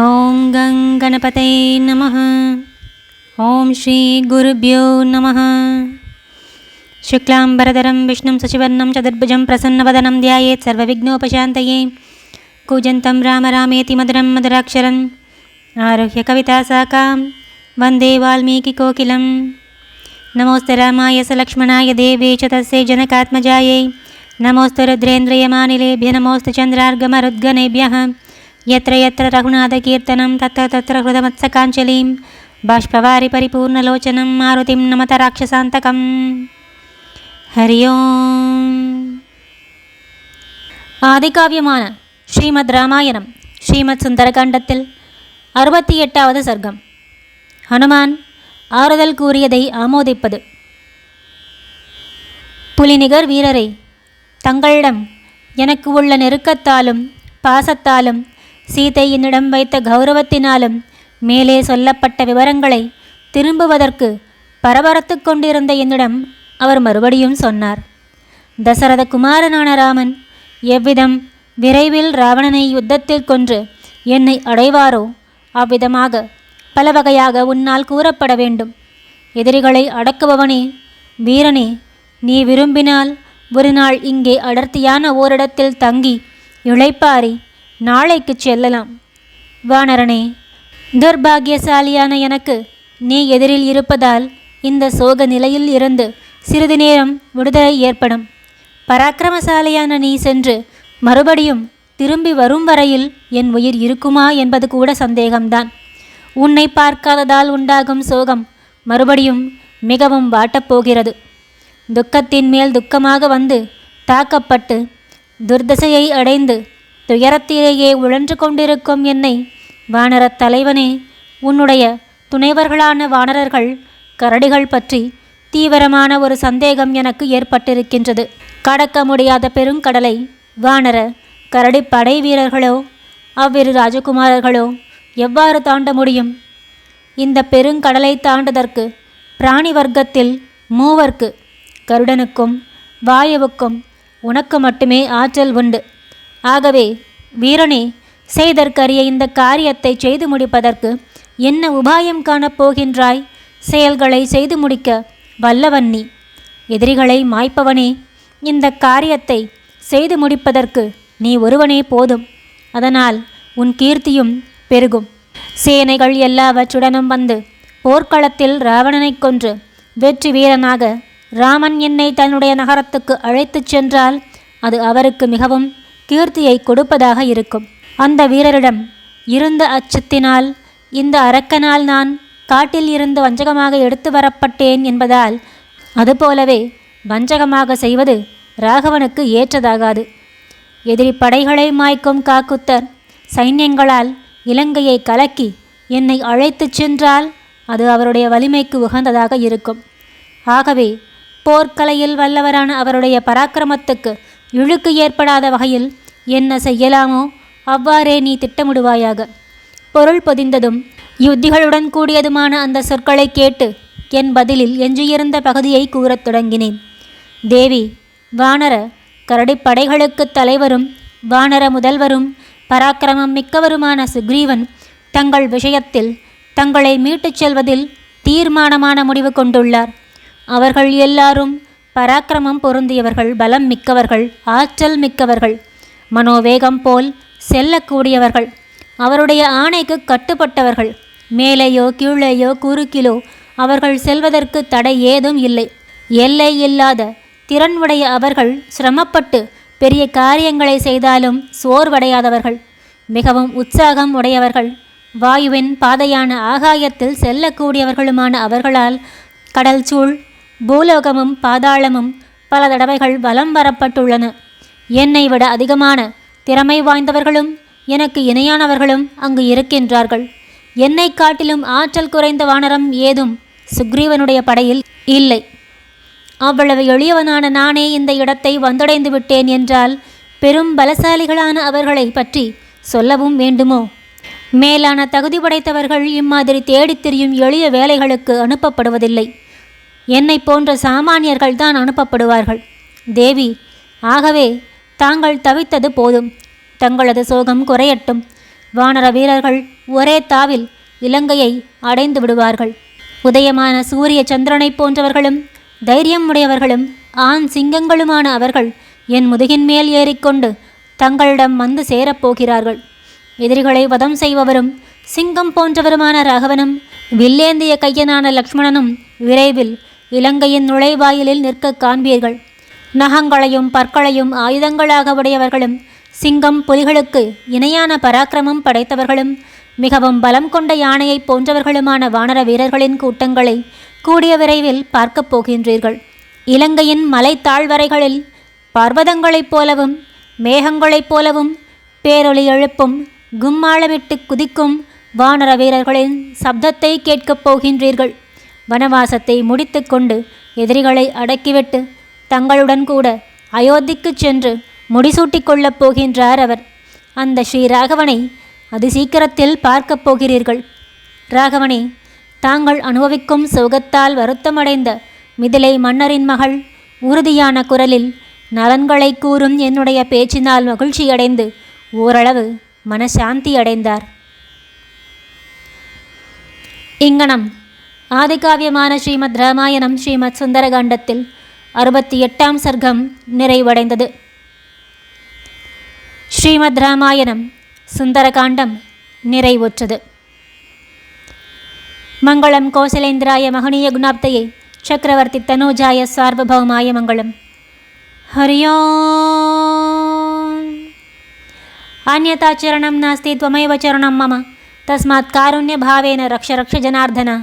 ॐ गं गणपतये नमः। ॐ श्रीगुरुभ्यो नमः। शुक्लाम्बरधरं, विष्णुं सचिवर्णं चतुर्भुजं, प्रसन्नवदनं ध्यायेत् सर्वविघ्नोपशान्तये। कूजन्तं राम रामेति मधुरं मधुराक्षरम् आरुह्य कवितासाकां वंदे वाल्मीकिकोकिलं नमोऽस्तु रामाय सलक्ष्मणाय देवे च तस्यै जनकात्मजायै। नमोऽस्तु रुद्रेन्द्रियमानिलेभ्य, नमोऽस्तु यत्र यत्र रघुनाथकीर्तनं तत्र तत्र हृदमत्सकाञ्जलिं बाष्पवारि परिपूर्णलोचनं मारुतिं नमत राक्षसान्तकम् ஹரி ஓம் ஆதிகாவியமான ஸ்ரீமத் ராமாயணம் ஸ்ரீமத் சுந்தரகாண்டத்தில் அறுபத்தி எட்டாவது சர்க்கம் ஹனுமான் ஆறுதல் கூறியதை ஆமோதிப்பது புலிநிகர் வீரரை தங்களிடம் எனக்கு உள்ள நெருக்கத்தாலும் பாசத்தாலும் சீதை என்னிடம் வைத்த கௌரவத்தினாலும் மேலே சொல்லப்பட்ட விவரங்களை திரும்புவதற்கு பரபரத்து கொண்டிருந்த என்னிடம் அவர் மறுபடியும் சொன்னார். தசரத குமாரனான ராமன் எவ்விதம் விரைவில் ராவணனை யுத்தத்தில் கொன்று என்னை அடைவாரோ அவ்விதமாக பல வகையாக உன்னால் கூறப்பட வேண்டும். எதிரிகளை அடக்குபவனே வீரனே நீ விரும்பினால் ஒரு நாள் இங்கே அடர்த்தியான ஓரிடத்தில் தங்கி இழைப்பாரி நாளைக்கு செல்லலாம். வானரனே துர்பாகியசாலியான எனக்கு நீ எதிரில் இருப்பதால் இந்த சோக நிலையில் இருந்து சிறிது நேரம் விடுதலை ஏற்படும். பராக்கிரமசாலியான நீ சென்று மறுபடியும் திரும்பி வரும் வரையில் என் உயிர் இருக்குமா என்பது கூட சந்தேகம்தான். உன்னை பார்க்காததால் உண்டாகும் சோகம் மறுபடியும் மிகவும் வாட்டப்போகிறது துக்கத்தின் மேல் துக்கமாக வந்து தாக்கப்பட்டு துர்தசையை அடைந்து துயரத்திலேயே உழன்று கொண்டிருக்கும் என்னை. வானரத் தலைவனே உன்னுடைய துணைவர்களான வானரர்கள் கரடிகள் பற்றி தீவிரமான ஒரு சந்தேகம் எனக்கு ஏற்பட்டிருக்கின்றது. கடக்க முடியாத பெருங்கடலை வானர கரடி படை வீரர்களோ அவ்விரு ராஜகுமாரர்களோ எவ்வாறு தாண்ட முடியும்? இந்த பெருங்கடலை தாண்டதற்கு பிராணி வர்க்கத்தில் மூவர்க்கு கருடனுக்கும் வாயுவுக்கும் உனக்கு மட்டுமே ஆற்றல் உண்டு. ஆகவே வீரனே செய்தற்கரிய இந்த காரியத்தை செய்து முடிப்பதற்கு என்ன உபாயம் காணப் போகின்றாய்? செயல்களை செய்து முடிக்க வல்லவன் நீ. எதிரிகளை மாய்ப்பவனே இந்த காரியத்தை செய்து முடிப்பதற்கு நீ ஒருவனே போதும். அதனால் உன் கீர்த்தியும் பெருகும். சேனைகள் எல்லாவற்றுடனும் வந்து போர்க்களத்தில் ராவணனைக் கொன்று வெற்றி வீரனாக ராமன் என்னை தன்னுடைய நகரத்துக்கு அழைத்துச் சென்றால் அது அவருக்கு மிகவும் கீர்த்தியை கொடுப்பதாக இருக்கும். அந்த வீரரிடம் இருந்த அச்சத்தினால் இந்த அரக்கனால் நான் காட்டில் இருந்து வஞ்சகமாக எடுத்து வரப்பட்டேன் என்பதால் அதுபோலவே வஞ்சகமாக செய்வது ராகவனுக்கு ஏற்றதாகாது. எதிரி படைகளை மாய்க்கும் காக்குத்தர் சைன்யங்களால் இலங்கையை கலக்கி என்னை அழைத்துச் சென்றால் அது அவருடைய வலிமைக்கு உகந்ததாக இருக்கும். ஆகவே போர்க்கலையில் வல்லவரான அவருடைய பராக்கிரமத்துக்கு இழுக்கு ஏற்படாத வகையில் என்ன செய்யலாமோ அவ்வாறே நீ திட்டமிடுவாயாக. பொருள் பொதிந்ததும் யுத்திகளுடன் கூடியதுமான அந்த சொற்களை கேட்டு என் பதிலில் எஞ்சியிருந்த பகுதியை கூறத் தொடங்கினேன். தேவி வானர கரடிப்படைகளுக்கு தலைவரும் வானர முதல்வரும் பராக்கிரமம் மிக்கவருமான சுக்ரீவன் தங்கள் விஷயத்தில் தங்களை மீட்டுச் செல்வதில் தீர்மானமான முடிவு கொண்டுள்ளார். அவர்கள் எல்லாரும் பராக்கிரமம் பொருந்தியவர்கள் பலம் மிக்கவர்கள் ஆற்றல் மிக்கவர்கள் மனோவேகம் போல் செல்லக்கூடியவர்கள் அவருடைய ஆணைக்கு கட்டுப்பட்டவர்கள். மேலேயோ கீழேயோ குறுக்கிலோ அவர்கள் செல்வதற்கு தடை ஏதும் இல்லை. எல்லை இல்லாத திறன் உடைய அவர்கள் சிரமப்பட்டு பெரிய காரியங்களை செய்தாலும் சோர்வடையாதவர்கள் மிகவும் உற்சாகம் உடையவர்கள் வாயுவின் பாதையான ஆகாயத்தில் செல்லக்கூடியவர்களுமான அவர்களால் கடல் சூழ் பூலோகமும் பாதாளமும் பல தடவைகள் வலம் வரப்பட்டுள்ளன. என்னை விட அதிகமான திறமை வாய்ந்தவர்களும் எனக்கு இணையானவர்களும் அங்கு இருக்கின்றார்கள். என்னை காட்டிலும் ஆற்றல் குறைந்த வானரம் ஏதும் சுக்ரீவனுடைய படையில் இல்லை. அவ்வளவு எளியவனான நானே இந்த இடத்தை வந்தடைந்து விட்டேன் என்றால் பெரும் பலசாலிகளான அவர்களை பற்றி சொல்லவும் வேண்டுமோ? மேலான தகுதி படைத்தவர்கள் இம்மாதிரி தேடித் திரியும் எளிய வேலைகளுக்கு அனுப்பப்படுவதில்லை. என்னை போன்ற சாமானியர்கள் தான் அனுப்பப்படுவார்கள். தேவி ஆகவே தாங்கள் தவித்தது போதும். தங்களது சோகம் குறையட்டும். வானர வீரர்கள் ஒரே தாவில் இலங்கையை அடைந்து விடுவார்கள். உதயமான சூரிய சந்திரனைப் போன்றவர்களும் தைரியம் உடையவர்களும் ஆண் சிங்கங்களுமான அவர்கள் என் முதுகின் மேல் ஏறிக்கொண்டு தங்களிடம் வந்து சேரப்போகிறார்கள் எதிரிகளை வதம் செய்பவரும் சிங்கம் போன்றவருமான ராகவனும் வில்லேந்திய கையனான லக்ஷ்மணனும் விரைவில் இலங்கையின் நுழைவாயிலில் நிற்க காண்பீர்கள். நகங்களையும் பற்களையும் ஆயுதங்களாக உடையவர்களும் சிங்கம் புலிகளுக்கு இணையான பராக்கிரமம் படைத்தவர்களும் மிகவும் பலம் கொண்ட யானையைப் போன்றவர்களுமான வானர வீரர்களின் கூட்டங்களை கூடிய விரைவில் பார்க்கப் போகின்றீர்கள். இலங்கையின் மலை தாழ்வரைகளில் பர்வதங்களைப் போலவும் மேகங்களைப் போலவும் பேரொளி எழுப்பும் கும்மாளமிட்டு குதிக்கும் வானர வீரர்களின் சப்தத்தை கேட்கப் போகின்றீர்கள். வனவாசத்தை முடித்துக்கொண்டு எதிரிகளை அடக்கிவிட்டு தங்களுடன் கூட அயோத்திக்குச் சென்று முடிசூட்டிக் கொள்ளப் போகின்றார் அவர். அந்த ஸ்ரீ ராகவனை அது சீக்கிரத்தில் பார்க்கப் போகிறீர்கள். ராகவனே தாங்கள் அனுபவிக்கும் சுகத்தால் வருத்தமடைந்த மிதிலை மன்னரின் மகள் உறுதியான குரலில் நலன்களை கூறும் என்னுடைய பேச்சினால் மகிழ்ச்சியடைந்து ஓரளவு மனசாந்தி அடைந்தார் இங்கனம் ஆதிகாவியமான ஸ்ரீமத் ராமாயணம் ஸ்ரீமத் சுந்தரகாண்டத்தில் அறுபத்தி எட்டாம் சர்க்கம் நிறைவடைந்தது. ஸ்ரீமத் ராமாயணம் சுந்தரகாண்டம் நிறைவுற்றது. மங்களம் கோசலேந்திராய மகனீய குணாப்தையே சக்கரவர்த்தி தனூஜாய சார்வபௌமாய மங்களம். ஹரியோ அந்யதா சரணம் நாஸ்தி துவமைவ மம. தஸ்மாத் காருண்ய பாவேன ஜனார்தன.